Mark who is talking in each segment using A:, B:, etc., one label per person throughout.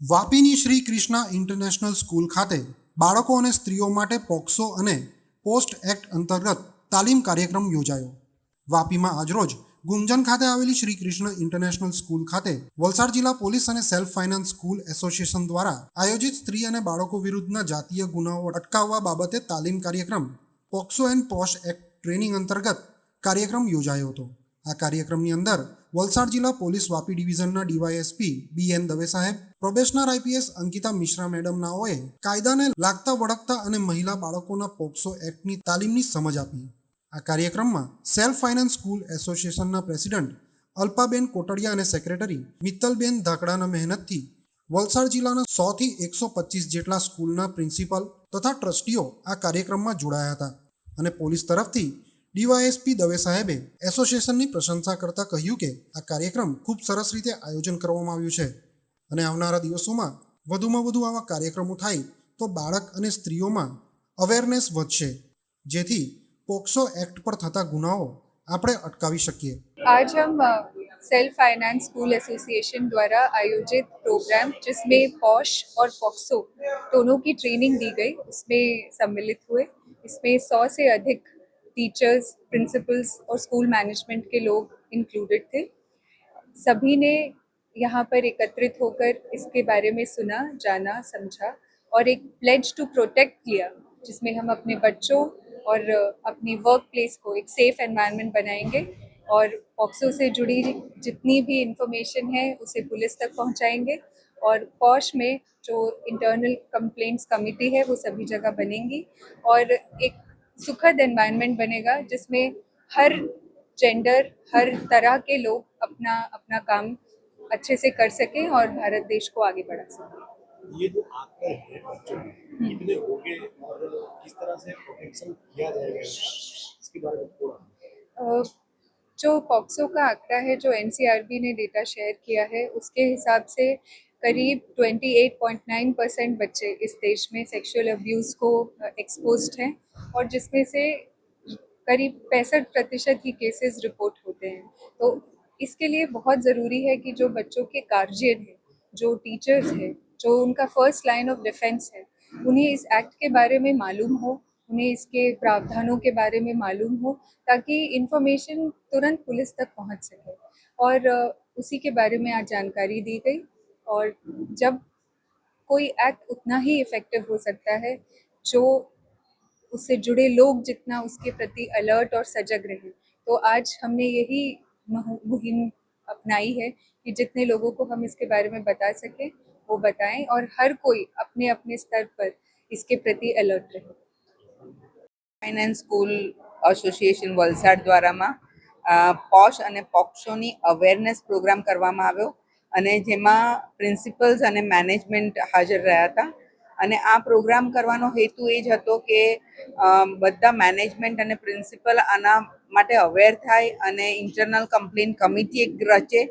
A: વાપીની Shri Krishna international school ખાતે બાળકો અને સ્ત્રીઓ માટે પોક્સો અને પોસ્ટ એક્ટ અંતર્ગત તાલીમ કાર્યક્રમ યોજાયો. વાપીમાં આજરોજ ગુંજન ખાતે આવેલી શ્રી કૃષ્ણ ઇન્ટરનેશનલ સ્કૂલ ખાતે વલસાડ જિલ્લા પોલીસ અને સેલ્ફ ફાઇનાન્સ સ્કૂલ એસોસિએશન દ્વારા આયોજિત સ્ત્રી અને બાળકો વિરુદ્ધના જાતીય ગુનાઓ અટકાવવા બાબતે તાલીમ કાર્યક્રમ POCSO and post act training અંતર્ગત કાર્યક્રમ યોજાયો હતો. આ કાર્યક્રમની અંદર વલસાડ જિલ્લા પોલીસ વાપી ડિવિઝનના ડીવાયએસપી બી એન દવે સાહેબ, પ્રોબેશનર આઈપીએસ અંકિતા મિશ્રા મેડમનાઓએ કાયદાને લાગતા વળગતા અને મહિલા બાળકોના પોક્સો એક્ટની તાલીમની સમજ આપી. આ કાર્યક્રમમાં સેલ્ફ ફાઇનાન્સ સ્કૂલ એસોસિએશનના પ્રેસિડન્ટ અલ્પાબેન કોટડિયા અને સેક્રેટરી મિત્તલબેન ધાકડાના મહેનતથી વલસાડ જિલ્લાના સોથી એકસો પચીસ જેટલા સ્કૂલના પ્રિન્સિપલ તથા ટ્રસ્ટીઓ આ કાર્યક્રમમાં જોડાયા હતા અને પોલીસ તરફથી ડીવાયએસપી દવે સાહેબે એસોસિએશનની પ્રશંસા કરતા કહ્યું કે આ કાર્યક્રમ ખૂબ સરસ રીતે આયોજન કરવામાં આવ્યું છે અને આવનારા દિવસોમાં વધુમાં વધુ આવા કાર્યક્રમો થાય તો બાળક અને સ્ત્રીઓમાં અવેરનેસ વધશે જેથી પોક્સો એક્ટ પર થતા ગુનાઓ આપણે અટકાવી શકીએ
B: आज हम सेल्फ फाइनेंस स्कूल एसोसिएशन द्वारा आयोजित प्रोग्राम जिसमें पॉश और पॉक्सो दोनों की ट्रेनिंग दी गई उसमें सम्मिलित हुए इसमें सौ से अधिक टीचर्स प्रिंसिपल्स और स्कूल मैनेजमेंट के लोग इंक्लूडेड थे। सभी ने यहाँ पर एकत्रित होकर इसके बारे में सुना, जाना, समझा और एक प्लेज टू प्रोटेक्ट किया, जिसमें हम अपने बच्चों और अपनी वर्क प्लेस को एक सेफ़ एनवायरनमेंट बनाएँगे और पॉक्सो से जुड़ी जितनी भी इंफॉर्मेशन है उसे पुलिस तक पहुंचाएँगे और पॉश में जो इंटरनल कंप्लेंट्स कमेटी है वो सभी जगह बनेंगी और एक सुखद एनवायरनमेंट बनेगा जिसमें हर जेंडर हर तरह के लोग अपना अपना काम अच्छे से कर सकें और भारत देश को आगे बढ़ा सकें।
C: ये जो आंकड़े हैं बच्चों के कितने होंगे और किस तरह से प्रोटेक्शन किया जाएगा इसके बारे में थोड़ा?
B: जो पॉक्सो का आंकड़ा है जो एनसीआरबी ने डेटा शेयर किया है उसके हिसाब से करीब 28.9 परसेंट बच्चे इस देश में सेक्सुअल अब्यूज़ को एक्सपोज्ड हैं। और जिसमें से करीब पैंसठ प्रतिशत ही केसेस रिपोर्ट होते हैं। तो इसके लिए बहुत ज़रूरी है कि जो बच्चों के गार्जियन हैं, जो टीचर्स हैं, जो उनका फ़र्स्ट लाइन ऑफ़ डिफेंस है, उन्हें इस एक्ट के बारे में मालूम हो, उन्हें इसके प्रावधानों के बारे में मालूम हो, ताकि इन्फॉर्मेशन तुरंत पुलिस तक पहुँच सके। और उसी के बारे में आज जानकारी दी गई और जब कोई एक्ट उतना ही इफ़ेक्टिव हो सकता है, जो उससे जुड़े लोग जितना उसके प्रति अलर्ट और सजग रहें तो आज हमने यही मह- मुहिम अपनाई है कि जितने लोगों को हम इसके बारे में बता सकें वो बताएं और हर कोई अपने अपने स्तर पर इसके प्रति अलर्ट रहे
D: ફાઇનાન્સ સ્કૂલ એસોસિએશન વલસાડ દ્વારામાં અ, પોશ અને પોક્સોની અવેરનેસ પ્રોગ્રામ કરવામાં આવ્યો અને જેમાં પ્રિન્સિપલ્સ અને મેનેજમેન્ટ હાજર રહ્યા હતા અને આ પ્રોગ્રામ કરવાનો હેતુ એ જ હતો કે બધા મેનેજમેન્ટ અને પ્રિન્સિપલ આના માટે અવેર થાય અને ઇન્ટરનલ કમ્પ્લેન કમિટી એક રચે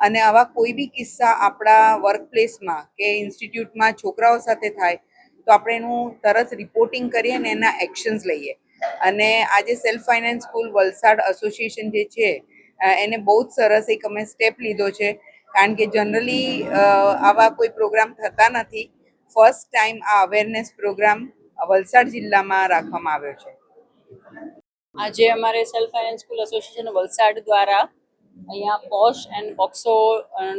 D: અને આવા કોઈ બી કિસ્સા આપણા વર્કપ્લેસમાં કે ઇન્સ્ટિટ્યૂટમાં છોકરાઓ સાથે થાય, તો આપણે એનું તરત રિપોર્ટિંગ કરીએ અને એના એક્શન્સ લઈએ. અને આજે self finance school Valsad association જે છે એને બહુ જ સરસ એક અમે સ્ટેપ લીધો છે. કારણ કે જનરલી આવા કોઈ પ્રોગ્રામ થતા નથી. ફર્સ્ટ ટાઈમ આ અવેરનેસ પ્રોગ્રામ વલસાડ જિલ્લામાં રાખવામાં આવ્યો છે.
E: આજે અમારે self finance school association Valsad દ્વારા અહીંયા પોશ એન્ડ બોક્સો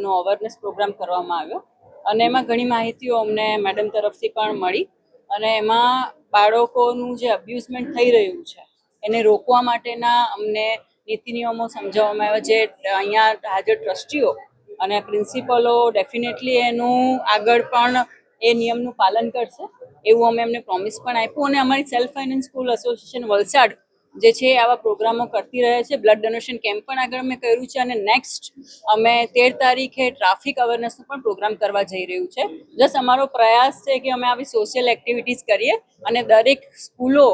E: નો અવેરનેસ પ્રોગ્રામ કરવામાં આવ્યો. અને એમાં ઘણી માહિતીઓ અમને મેડમ તરફથી પણ મળી. અને એમાં બાળકોનું જે અબ્યુઝમેન્ટ થઈ રહ્યું છે, એને રોકવા માટેના અમને નીતિ નિયમો સમજાવવામાં આવ્યા. જે અહીંયા હાજર ટ્રસ્ટીઓ અને પ્રિન્સિપલો ડેફિનેટલી એનું આગળ પણ એ નિયમનું પાલન કરશે, એવું અમે એમને પ્રોમિસ પણ આપ્યું. અને અમારી self finance school association Valsad જે છે આવા પ્રોગ્રામો કરતી રહે છે. બ્લડ ડોનેશન કેમ્પ પણ આગળ અમે કર્યું છે અને નેક્સ્ટ અમે તેર તારીખે ટ્રાફિક અવેરનેસનો પણ પ્રોગ્રામ કરવા જઈ રહ્યું છે. જસ્ટ અમારો પ્રયાસ છે કે અમે આવી સોશિયલ એક્ટિવિટીઝ કરીએ અને દરેક સ્કૂલો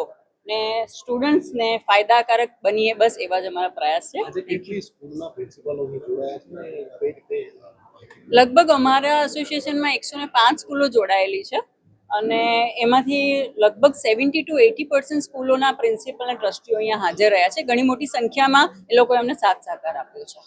E: ને સ્ટુડન્ટ્સને ફાયદાકારક બનીએ. બસ એવા જ અમારા પ્રયાસ છે. લગભગ અમારા એસોસિએશનમાં એકસો ને પાંચ સ્કૂલો જોડાયેલી છે અને એમાંથી લગભગ સેવન્ટી ટુ એટી પર્સન્ટ સ્કૂલોના પ્રિન્સિપલ અને ટ્રસ્ટીઓ અહીંયા હાજર રહ્યા છે. ઘણી મોટી સંખ્યામાં એ લોકોએ અમને સાથ સહકાર આપ્યો છે.